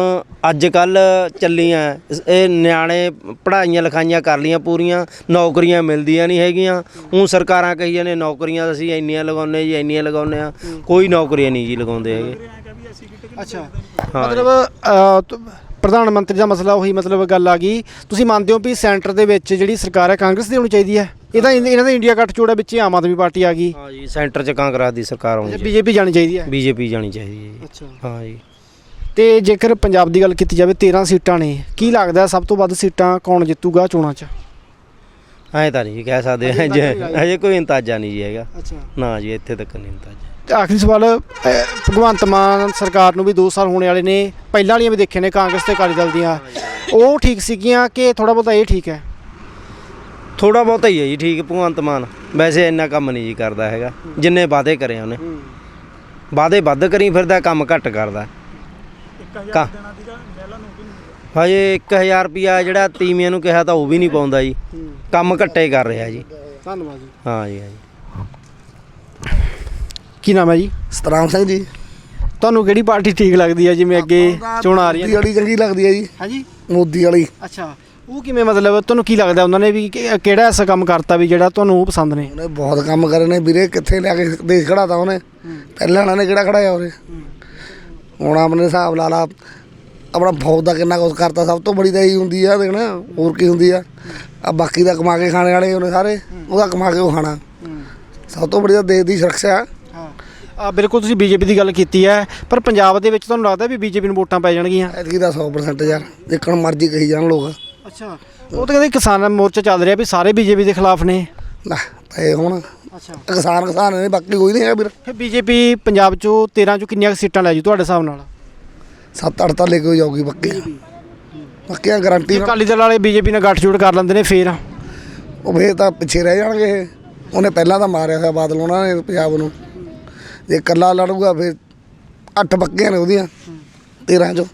ਅੱਜ ਕੱਲ ਚੱਲੀਆਂ ਇਸ- ਇਹ ਨਿਆਣੇ ਪੜ੍ਹਾਈਆਂ ਲਿਖਾਈਆਂ ਕਰ ਲੀਆਂ ਪੂਰੀਆਂ ਨੌਕਰੀਆਂ ਮਿਲਦੀਆਂ ਨਹੀਂ ਹੈਗੀਆਂ। ਉਹ ਸਰਕਾਰਾਂ ਕਹੀਆਂ ਨੇ ਨੌਕਰੀਆਂ ਅਸੀਂ ਇੰਨੀਆਂ ਲਗਾਉਂਦੇ ਜੀ, ਇੰਨੀਆਂ ਲਗਾਉਂਦੇ ਆ ਕੋਈ ਨੌਕਰੀਆਂ ਨਹੀਂ ਜੀ ਲਗਾਉਂਦੇ ਹੈਗੇ। ਅੱਛਾ। ਹਾਂ ਮਤਲਬ ਪ੍ਰਧਾਨ ਮੰਤਰੀ ਦਾ ਮਸਲਾ ਉਹੀ ਮਤਲਬ ਗੱਲ ਆ ਗਈ। ਤੁਸੀਂ ਮੰਨਦੇ ਹੋ ਵੀ ਸੈਂਟਰ ਦੇ ਵਿੱਚ ਜਿਹੜੀ ਸਰਕਾਰ ਹੈ, ਕਾਂਗਰਸ ਦੀ ਹੋਣੀ ਚਾਹੀਦੀ ਹੈ? ਇਹ ਤਾਂ ਇਹਨਾਂ ਦਾ ਇੰਡੀਆ ਕੱਟ ਚੋੜਾ ਵਿੱਚ ਹੀ ਆਮ ਆਦਮੀ ਪਾਰਟੀ ਆ ਗਈ। ਹਾਂ ਜੀ ਸੈਂਟਰ 'ਚ ਕਾਂਗਰਸ ਦੀ ਸਰਕਾਰ ਆਉਣੀ ਚਾਹੀਦੀ ਬੀਜੇਪੀ ਜਾਣੀ ਚਾਹੀਦੀ ਹੈ? ਬੀਜੇਪੀ ਜਾਣੀ ਚਾਹੀਦੀ ਹੈ ਜੀ। ਅੱਛਾ। ਹਾਂ ਜੀ। ਤੇ ਜੇਕਰ ਪੰਜਾਬ ਦੀ ਗੱਲ ਕੀਤੀ ਜਾਵੇ 13 ਸੀਟਾਂ ਨੇ ਕੀ ਲੱਗਦਾ ਸਭ ਤੋਂ ਵੱਧ ਸੀਟਾਂ ਕੌਣ ਜਿੱਤੂਗਾ ਚੋਣਾਂ 'ਚ? ਐਂ ਤਾਂ ਨਹੀਂ ਜੀ ਕਹਿ ਸਕਦੇ ਅੰਦਾਜ਼ਾ ਨਹੀਂ। ਅਜੇ ਕੋਈ ਅੰਦਾਜ਼ਾ ਨਹੀਂ ਜੀ ਹੈਗਾ। ਅੱਛਾ। ਨਾ ਜੀ ਇੱਥੇ ਤੱਕ ਨਹੀਂ ਅੰਦਾਜ਼ਾ। ਤੇ ਆਖਰੀ ਸਵਾਲ ਅਹ, ਭਗਵੰਤ ਮਾਨ ਸਰਕਾਰ ਨੂੰ ਵੀ 2 ਸਾਲ ਹੋਣੇ ਵਾਲੇ ਨੇ ਪਹਿਲਾਂ ਵਾਲੀਆਂ ਵੀ ਦੇਖੇ ਨੇ ਕਾਂਗਰਸ ਤੇ ਅਕਾਲੀ ਦਲ ਦੀਆਂ। ਉਹ ਠੀਕ ਸੀਗੀਆਂ ਕਿ ਥੋੜਾ ਬਹੁਤਾ ਇਹ ਠੀਕ ਹੈ? ਥੋੜਾ ਬਹੁਤਾ ਹੀ ਹੈ ਜੀ ਠੀਕ ਭਗਵੰਤ ਮਾਨ। ਵੈਸੇ ਇੰਨਾ ਕੰਮ ਨਹੀਂ ਜੀ ਕਰਦਾ ਹੈਗਾ। ਜਿੰਨੇ ਵਾਅਦੇ ਕਰੇ ਉਹਨੇ। ਵਾਅਦੇ ਵੱਧ ਕਰੀ ਫਿਰਦਾ ਕੰਮ ਘੱਟ ਕਰਦਾ। ਕਾ ਹਜੇ 1000 ਰੁਪਿਆ ਜਿਹੜਾ ਤੀਵੀਆਂ ਨੂੰ ਕਿਹਾ ਤਾਂ ਉਹ ਵੀ ਨਹੀਂ ਪਾਉਂਦਾ ਜੀ। ਕੰਮ ਘੱਟੇ ਕਰ ਰਿਹਾ ਜੀ। ਧੰਨਵਾਦ ਜੀ। ਹਾਂ ਜੀ ਹਾਂ ਜੀ। ਕੀ ਨਾਮ ਹੈ ਜੀ? ਸਤਰਾਮ ਸਿੰਘ ਜੀ। ਤੁਹਾਨੂੰ ਕਿਹੜੀ ਪਾਰਟੀ ਠੀਕ ਲੱਗਦੀ ਹੈ? ਜਿਵੇਂ ਅੱਗੇ ਚੋਣ ਆ ਰਹੀਆਂ ਮੋਦੀ ਵਾਲੀ ਚੰਗੀ ਲੱਗਦੀ ਹੈ ਜੀ। ਹਾਂਜੀ ਮੋਦੀ ਵਾਲੀ। ਅੱਛਾ। ਉਹ ਕਿਵੇਂ ਮਤਲਬ ਤੁਹਾਨੂੰ ਕੀ ਲੱਗਦਾ ਉਹਨਾਂ ਨੇ ਵੀ ਕਿ- ਕਿਹੜਾ ਐਸਾ ਕੰਮ ਕਰਤਾ ਵੀ ਜਿਹੜਾ ਤੁਹਾਨੂੰ ਉਹ ਪਸੰਦ ਨੇ? ਉਹਨੇ ਬਹੁਤ ਕੰਮ ਕਰੇ ਨੇ ਵੀਰੇ ਕਿੱਥੇ ਲਿਆ ਕੇ ਦੇਸ਼ ਖੜਾਤਾ ਉਹਨੇ? ਪਹਿਲਾਂ ਉਹਨਾਂ ਨੇ ਕਿਹੜਾ ਖੜਾਇਆ ਉਰੇ ਹੁਣ ਆਪਣੇ ਹਿਸਾਬ ਲਾ ਲਾ ਆਪਣਾ ਫੌਜ ਦਾ ਕਿੰਨਾ ਕੁਝ ਕਰਤਾ ਸਭ ਤੋਂ ਬੜੀ ਤਾਂ ਇਹੀ ਹੁੰਦੀ ਆ ਦੇਖਣਾ ਹੋਰ ਕੀ ਹੁੰਦੀ ਆ? ਆ ਬਾਕੀ ਦਾ ਕਮਾ ਕੇ ਖਾਣੇ ਵਾਲੇ ਉਹਨੇ ਸਾਰੇ ਉਹਦਾ ਕਮਾ ਕੇ ਉਹ ਖਾਣਾ। ਸਭ ਤੋਂ ਬੜੀ ਤਾਂ ਦੇਸ਼ ਦੀ ਸੁਰੱਖਿਆ। ਆ ਬਿਲਕੁਲ ਤੁਸੀਂ ਬੀਜੇਪੀ ਦੀ ਗੱਲ ਕੀਤੀ ਹੈ ਪਰ ਪੰਜਾਬ ਦੇ ਵਿੱਚ ਤੁਹਾਨੂੰ ਲੱਗਦਾ ਵੀ ਬੀਜੇਪੀ ਨੂੰ ਵੋਟਾਂ ਪੈ ਜਾਣਗੀਆਂ? ਐਤਕੀ ਦਾ 100% ਯਾਰ ਦੇਖਣ ਮਰਜ਼ੀ ਕਹੀ ਜਾਣ ਲੋਕ। ਅੱਛਾ। ਉਹ ਤਾਂ ਕਹਿੰਦੇ ਕਿਸਾਨ ਮੋਰਚਾ ਚੱਲ ਰਿਹਾ ਵੀ ਸਾਰੇ ਬੀਜੇਪੀ ਦੇ ਖਿਲਾਫ ਨੇ। ਨਾ ਪਏ ਹੁਣ ਅੱਛਾ। ਕਿਸਾਨ ਕਿਸਾਨ ਨੇ ਬਾਕੀ ਕੋਈ ਨਹੀਂ ਹੈ ਵੀਰ। ਫਿਰ ਬੀਜੇਪੀ ਪੰਜਾਬ ਚੋਂ 13 ਚੋਂ ਕਿੰਨੀਆਂ ਕੁ ਸੀਟਾਂ ਲੈ ਜੂ ਤੁਹਾਡੇ ਹਿਸਾਬ ਨਾਲ? ਸੱਤ ਅੱਠ ਤਾਂ ਲੈ ਕੇ ਜਾਊਗੀ ਪੱਕੀ ਪੱਕੀਆਂ ਗਾਰੰਟੀ ਜੇ ਅਕਾਲੀ ਦਲ ਵਾਲੇ ਬੀਜੇਪੀ ਨਾਲ ਗੱਠਜੋੜ ਕਰ ਲੈਂਦੇ ਨੇ ਫੇਰ? ਉਹ ਫੇਰ ਤਾਂ ਪਿੱਛੇ ਰਹਿ ਜਾਣਗੇ ਇਹ। ਉਹਨੇ ਪਹਿਲਾਂ ਤਾਂ ਮਾਰਿਆ ਹੋਇਆ ਬਾਦਲ ਉਹਨਾਂ ਨੇ ਪੰਜਾਬ ਨੂੰ। ਜੇ ਇਕੱਲਾ ਲੜੂਗਾ ਫਿਰ ਅੱਠ ਪੱਕੀਆਂ ਨੇ ਉਹਦੀਆਂ। 13 ਚੋਂ।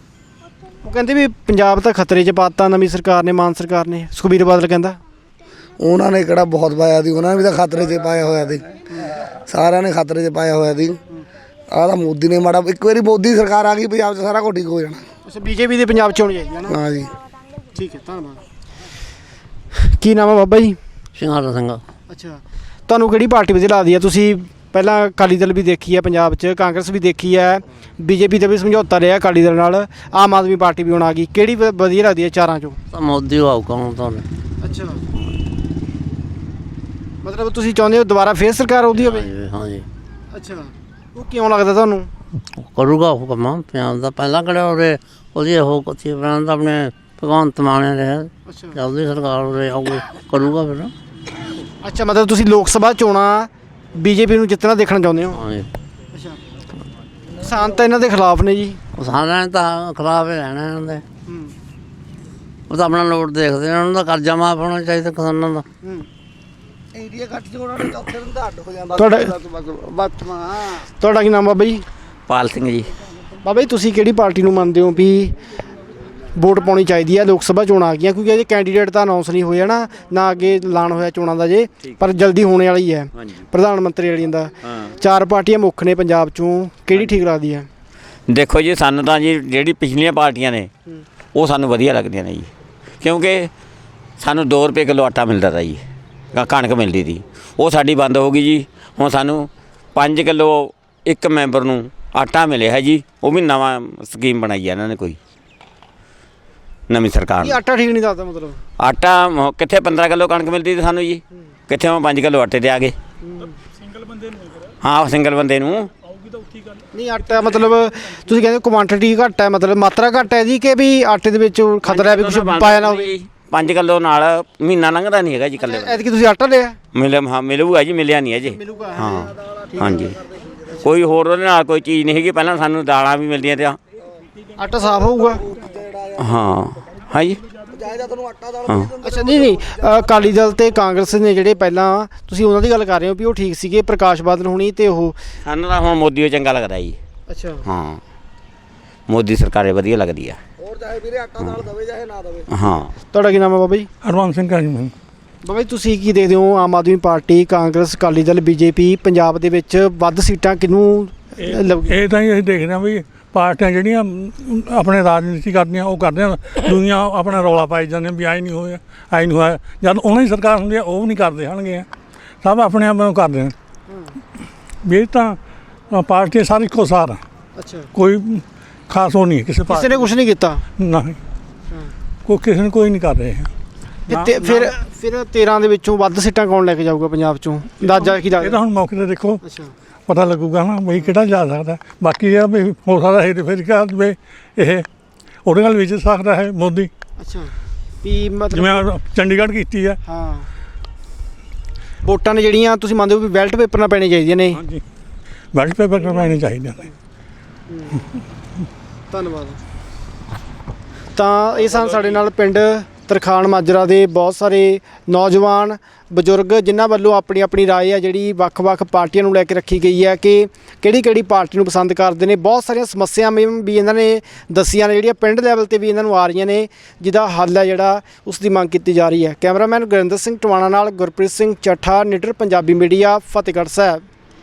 ਉਹ ਕਹਿੰਦੇ ਵੀ ਪੰਜਾਬ ਤਾਂ ਖਤਰੇ 'ਚ ਪਾਤਾ ਨਵੀਂ ਸਰਕਾਰ ਨੇ ਮਾਨ ਸਰਕਾਰ ਨੇ। ਸੁਖਬੀਰ ਬਾਦਲ ਕਹਿੰਦਾ। ਉਹਨਾਂ ਨੇ ਕਿਹੜਾ ਬਹੁਤ ਪਾਇਆ ਸੀ ਉਹਨਾਂ ਨੇ ਵੀ ਤਾਂ ਖਤਰੇ 'ਚ ਪਾਇਆ ਹੋਇਆ ਸੀ। ਸਾਰਿਆਂ ਨੇ ਖਤਰੇ 'ਚ ਪਾਇਆ ਹੋਇਆ ਸੀ। ਆਹ ਤਾਂ ਮੋਦੀ ਨੇ ਮਾੜਾ ਇੱਕ ਵਾਰੀ ਮੋਦੀ ਸਰਕਾਰ ਆ ਗਈ ਪੰਜਾਬ 'ਚ ਸਾਰਾ ਕੁਝ ਠੀਕ ਹੋ ਜਾਣਾ। ਅੱਛਾ ਬੀਜੇਪੀ ਦੇ ਪੰਜਾਬ 'ਚ ਹੋਣੀ ਚਾਹੀਦੀ ਹੈ ਨਾ? ਹਾਂ ਜੀ। ਠੀਕ ਹੈ ਧੰਨਵਾਦ। ਕੀ ਨਾਮ ਹੈ ਬਾਬਾ ਜੀ? ਸਿੰਘਾਰਾ ਸਿੰਘ। ਅੱਛਾ ਤੁਹਾਨੂੰ ਕਿਹੜੀ ਪਾਰਟੀ ਵਧੀਆ ਲੱਗਦੀ ਹੈ? ਤੁਸੀਂ ਪਹਿਲਾਂ ਅਕਾਲੀ ਦਲ ਵੀ ਦੇਖੀ ਹੈ ਪੰਜਾਬ 'ਚ ਕਾਂਗਰਸ ਵੀ ਦੇਖੀ ਹੈ ਬੀਜੇਪੀ ਦਾ ਵੀ ਸਮਝੌਤਾ ਰਿਹਾ ਅਕਾਲੀ ਦਲ ਨਾਲ ਆਮ ਆਦਮੀ ਪਾਰਟੀ ਵੀ ਹੁਣ ਆ ਗਈ। ਕਿਹੜੀ ਵ- ਵਧੀਆ ਲੱਗਦੀ ਹੈ ਚਾਰਾਂ 'ਚੋਂ? ਤਾਂ ਮੋਦੀ ਆਊਗਾ ਹੁਣ ਤਾਂ ਅੱਛਾ। ਮਤਲਬ ਤੁਸੀਂ ਚਾਹੁੰਦੇ ਹੋ ਦੁਬਾਰਾ ਫੇਰ ਸਰਕਾਰ ਉਹਦੀ ਹੋਵੇ? ਹਾਂਜੀ ਹਾਂਜੀ। ਅੱਛਾ। ਉਹ ਕਿਉਂ ਲੱਗਦਾ ਤੁਹਾਨੂੰ? ਉਹ ਕਰੂਗਾ ਉਹ ਕੰਮ ਪੰਜਾਬ ਦਾ ਪਹਿਲਾਂ ਕਿਹੜਾ ਉਹਦੇ ਉਹਦੀ ਉਹ ਕੁਛ ਬਣਾਉਂਦਾ ਆਪਣੇ ਭਗਵੰਤ ਮਾਨ ਰਿਹਾ। ਅੱਛਾ। ਜਲਦੀ ਸਰਕਾਰ ਉਰੇ ਆਊਗੀ ਕਰੂਗਾ ਫਿਰ। ਅੱਛਾ ਮਤਲਬ ਤੁਸੀਂ ਲੋਕ ਸਭਾ ਚੋਣਾਂ ਬੀਜੇਪੀ ਨੂੰ ਜਿੱਤਣਾ ਦੇਖਣਾ ਚਾਹੁੰਦੇ ਹੋ? ਹਾਂਜੀ। ਅੱਛਾ। ਕਿਸਾਨ ਤਾਂ ਇਹਨਾਂ ਦੇ ਖਿਲਾਫ ਨੇ ਜੀ। ਉਹ ਸਾਰਿਆਂ ਨੇ ਤਾਂ ਖਿਲਾਫ ਹੀ ਰਹਿਣਾ ਇਹਨਾਂ ਦੇ। ਉਹ ਤਾਂ ਆਪਣਾ ਲੋਟ ਦੇਖਦੇ ਨੇ ਉਹਨਾਂ ਦਾ ਕਰਜ਼ਾ ਮਾਫ ਹੋਣਾ ਚਾਹੀਦਾ ਕਿਸਾਨਾਂ ਦਾ। ਇੰਡੀਆ ਘੱਟ ਜੋੜਾਂ ਨੇ ਚੌਥੇ ਦਿਨ ਤਾਂ ਅੱਡ ਹੋ ਜਾਂਦਾ। ਤੁਹਾਡਾ ਤੁਹਾਡਾ ਕੀ ਨਾਮ ਬਾਬਾ ਜੀ? ਪਾਲ ਸਿੰਘ ਜੀ। ਬਾਬਾ ਜੀ ਤੁਸੀਂ ਕਿਹੜੀ ਪਾਰਟੀ ਨੂੰ ਮੰਨਦੇ ਹੋ ਵੀ ਵੋਟ ਪਾਉਣੀ ਚਾਹੀਦੀ ਹੈ ਲੋਕ ਸਭਾ ਚੋਣਾਂ ਆ ਗਈਆਂ ਕਿਉਂਕਿ ਅਜੇ ਕੈਂਡੀਡੇਟ ਤਾਂ ਅਨਾਉਂਸ ਨਹੀਂ ਹੋਇਆ ਨਾ ਨਾ ਅੱਗੇ ਐਲਾਨ ਹੋਇਆ ਚੋਣਾਂ ਦਾ ਜੇ ਪਰ ਜਲਦੀ ਹੋਣੇ ਵਾਲੀ ਹੈ। ਪ੍ਰਧਾਨ ਮੰਤਰੀ ਵਾਲੀ ਦਾ। ਚਾਰ ਪਾਰਟੀਆਂ ਮੁੱਖ ਨੇ ਪੰਜਾਬ ਚੋਂ ਕਿਹੜੀ ਠੀਕ ਲੱਗਦੀ ਹੈ ਦੇਖੋ ਜੀ ਸਾਨੂੰ ਤਾਂ ਜੀ ਜਿਹੜੀ ਪਿਛਲੀਆਂ ਪਾਰਟੀਆਂ ਨੇ ਉਹ ਸਾਨੂੰ ਵਧੀਆ ਲੱਗਦੀਆਂ ਨੇ ਜੀ। ਕਿਉਂਕਿ ਸਾਨੂੰ 2 ਰੁਪਏ ਕਿਲੋ ਆਟਾ ਮਿਲਦਾ ਤਾ ਜੀ ਕਣਕ ਮਿਲਦੀ ਸੀ ਉਹ ਸਾਡੀ ਬੰਦ ਹੋ ਗਈ ਜੀ। ਹੁਣ ਸਾਨੂੰ 5 ਕਿਲੋ ਇੱਕ ਮੈਂਬਰ ਨੂੰ ਆਟਾ ਮਿਲਿਆ ਹੈ ਜੀ ਉਹ ਵੀ ਨਵਾਂ ਸਕੀਮ ਬਣਾਈ ਹੈ ਇਹਨਾਂ ਨੇ ਕੋਈ। ਨਵੀਂ ਸਰਕਾਰ ਇਹ ਨੇ। ਆਟਾ ਠੀਕ ਨਹੀਂ ਦੱਸਦਾ ਮਤਲਬ। ਆਟਾ ਮ- ਕਿੱਥੇ 15 ਕਿਲੋ ਕਣਕ ਮਿਲਦੀ ਸੀ ਸਾਨੂੰ ਜੀ? ਕਿੱਥੇ ਉਹ 5 ਕਿਲੋ ਆਟੇ ਤੇ ਆ ਗਏ। ਹਾਂ। ਸਿੰਗਲ ਬੰਦੇ ਨੂੰ ਨਹੀਂ ਆਟਾ ਮਤਲਬ ਤੁਸੀਂ ਕਹਿੰਦੇ ਕੁਆਂਟੀਟੀ ਘੱਟ ਹੈ ਮਤਲਬ ਮਾਤਰਾ ਘੱਟ ਹੈ ਜੀ ਕਿ ਵੀ ਆਟੇ ਦੇ ਵਿੱਚ ਖਤਰਾ ਹੈ ਵੀ ਕੁਝ ਪਾਇਆ ਨਾ ਹੋਵੇ? 5 ਕਿਲੋ ਨਾਲ ਮਹੀਨਾ ਲੰਘਦਾ ਨਹੀਂ ਹੈਗਾ ਜੀ ਇਕੱਲੇ ਬੰਦੇ। ਐਤਕੀ ਤੁਸੀਂ ਆਟਾ ਲਿਆ? ਮਿਲੇ ਹਾਂ ਮਿਲੂਗਾ ਜੀ ਮਿਲਿਆ ਨਹੀਂ ਅਜੇ। ਮਿਲੂਗਾ, ਹਾਂ ਹਾਂਜੀ। ਕੋਈ ਹੋਰ ਉਹਦੇ ਨਾਲ ਕੋਈ ਚੀਜ਼ ਨਹੀਂ ਹੈਗੀ ਪਹਿਲਾਂ ਸਾਨੂੰ ਦਾਲਾਂ ਵੀ ਮਿਲਦੀਆਂ ਤੇ ਆਟਾ ਸਾਫ਼ ਹੋਊਗਾ। ਹਾਂ। ਹਾਂਜੀ? ਹਾਂ। ਅੱਛਾ ਨਹੀਂ ਨਹੀਂ ਅ, ਅਕਾਲੀ ਦਲ ਤੇ ਕਾਂਗਰਸ ਨੇ ਜਿਹੜੇ ਪਹਿਲਾਂ ਤੁਸੀਂ ਉਹਨਾਂ ਦੀ ਗੱਲ ਕਰ ਰਹੇ ਹੋ ਵੀ ਉਹ ਠੀਕ ਸੀਗੇ ਪ੍ਰਕਾਸ਼ ਬਾਦਲ ਹੁਣੀ ਤੇ ਉਹ ਸਾਨੂੰ ਤਾਂ ਹੁਣ ਮੋਦੀ ਉਹ ਚੰਗਾ ਲੱਗਦਾ ਜੀ। ਅੱਛਾ। ਹਾਂ। ਮੋਦੀ ਸਰਕਾਰ ਇਹ ਵਧੀਆ ਲੱਗਦੀ ਆ। ਹੋਰ ਚਾਹੇ ਵੀਰੇ ਆਟਾ ਦਾਲ ਦਵੇ ਚਾਹੇ ਨਾ ਦਵੇ। ਹਾਂ। ਤੁਹਾਡਾ ਕੀ ਨਾਮ ਹੈ ਬਾਬਾ ਜੀ? ਹਰਵੰਤ ਸਿੰਘ ਆ ਜੀ ਮੈਂ। ਬਾਬਾ ਜੀ ਤੁਸੀਂ ਕੀ ਦੇਖਦੇ ਹੋ? ਆਮ ਆਦਮੀ ਪਾਰਟੀ ਕਾਂਗਰਸ ਅਕਾਲੀ ਦਲ ਬੀਜੇਪੀ ਪੰਜਾਬ ਦੇ ਵਿੱਚ ਵੱਧ ਸੀਟਾਂ ਕਿਹਨੂੰ ਇਹ ਤਾਂ ਹੀ ਅਸੀਂ ਦੇਖਦੇ ਹਾਂ ਵੀ ਪਾਰਟੀਆਂ ਜਿਹੜੀਆਂ ਆਪਣੇ ਰਾਜਨੀਤੀ ਕਰਦੀਆਂ ਉਹ ਕਰਦੀਆਂ। ਦੁਨੀਆ ਆਪਣਾ ਰੌਲਾ ਪਾਈ ਜਾਂਦੇ ਵੀ ਆਈ ਨਹੀਂ ਹੋਇਆ ਆਈ ਨਹੀਂ ਹੋਇਆ। ਜਦ ਉਹਨਾਂ ਦੀ ਸਰਕਾਰ ਹੁੰਦੀ ਆ ਉਹ ਵੀ ਨਹੀਂ ਕਰਦੇ ਹਨਗੇ ਸਭ ਆਪਣੇ ਆਪ ਨੂੰ ਕਰਦੇ ਨੇ ਵੀ ਤਾਂ ਅ, ਪਾਰਟੀਆਂ ਸਾਰੀ ਇੱਕੋ ਸਾਰ ਅੱਛਾ। ਕੋਈ ਖਾਸ ਉਹ ਨਹੀਂ ਹੈ ਕਿਸੇ ਕਿਸੇ ਪਾਰਟੀ ਨੇ ਕੁਝ ਨਹੀਂ। ਕੀਤਾ ਨਹੀਂ ਕੋਈ ਕਿਸੇ ਨੂੰ ਕੋਈ ਨਹੀਂ ਕਰ ਰਹੇ। ਤੇ- ਫਿਰ ਫਿਰ 13 ਦੇ ਵਿੱਚੋਂ ਵੱਧ ਸੀਟਾਂ ਕੌਣ ਲੈ ਕੇ ਜਾਊਗਾ ਪੰਜਾਬ ਚੋਂ? ਅੰਦਾਜ਼ਾ ਕੀ ਇਹ ਤਾਂ ਲੱਗਦਾ? ਹੁਣ ਮੌਕੇ ਤੇ ਦੇਖੋ। ਅੱਛਾ। ਪਤਾ ਲੱਗੂਗਾ ਨਾ ਵੀ ਕਿਹੜਾ ਜਾ ਸਕਦਾ ਬਾਕੀ ਇਹ ਆ ਵੀ ਹੋ ਸਕਦਾ ਹੈ ਫਿਰ ਕਿਹਾ ਵੀ ਇਹ ਉਹਦੇ ਨਾਲ ਵਿਚ ਸਕਦਾ ਹੈ ਮੋਦੀ। ਅੱਛਾ। ਵੀ ਮਤਲਬ ਆਹ ਚੰਡੀਗੜ੍ਹ ਕੀਤੀ ਹੈ। ਹਾਂ। ਵੋਟਾਂ ਨੇ ਜਿਹੜੀਆਂ ਤੁਸੀਂ ਮੰਨਦੇ ਹੋ ਵੀ ਬੈਲਟ ਪੇਪਰ ਨਾਲ ਪੈਣੀ ਚਾਹੀਦੀਆਂ ਨੇ? ਹਾਂਜੀ। ਬੈਲਟ ਪੇਪਰ ਕਰਵਾਉਣੇ ਚਾਹੀਦੇ ਨੇ। ਧੰਨਵਾਦ। ਤਾਂ ਇਹ ਸਨ ਸਾਡੇ ਨਾਲ ਪਿੰਡ ਤਰਖਾਣ ਮਾਜਰਾ ਦੇ ਬਹੁਤ ਸਾਰੇ ਨੌਜਵਾਨ ਬਜ਼ੁਰਗ ਜਿਨ੍ਹਾਂ ਵੱਲੋਂ ਆਪਣੀ ਆਪਣੀ رائے ਆ ਜਿਹੜੀ ਵੱਖ-ਵੱਖ ਪਾਰਟੀਆਂ ਨੂੰ ਲੈ ਕੇ ਰੱਖੀ ਗਈ ਹੈ ਕਿ ਕਿਹੜੀ-ਕਿਹੜੀ ਪਾਰਟੀ ਨੂੰ ਪਸੰਦ ਕਰਦੇ ਨੇ ਬਹੁਤ ਸਾਰੀਆਂ ਸਮੱਸਿਆਵਾਂ ਵੀ ਇਹਨਾਂ ਨੇ ਦੱਸੀਆਂ ਨੇ ਜਿਹੜੀਆਂ ਪਿੰਡ ਲੈਵਲ ਤੇ ਵੀ ਇਹਨਾਂ ਨੂੰ ਆ ਰਹੀਆਂ ਨੇ ਜਿਹਦਾ ਹੱਲ ਹੈ ਜਿਹੜਾ ਉਸ ਦੀ ਮੰਗ ਕੀਤੀ ਜਾ ਰਹੀ ਹੈ ਕੈਮਰਾਮੈਨ ਗੁਰਿੰਦਰ ਸਿੰਘ ਟਵਾਣਾ ਨਾਲ ਗੁਰਪ੍ਰੀਤ ਸਿੰਘ ਚੱਠਾ ਨਿਡਰ ਪੰਜਾਬੀ ਮੀਡੀਆ ਫਤਿਹਗੜ੍ਹ ਸਾਹਿਬ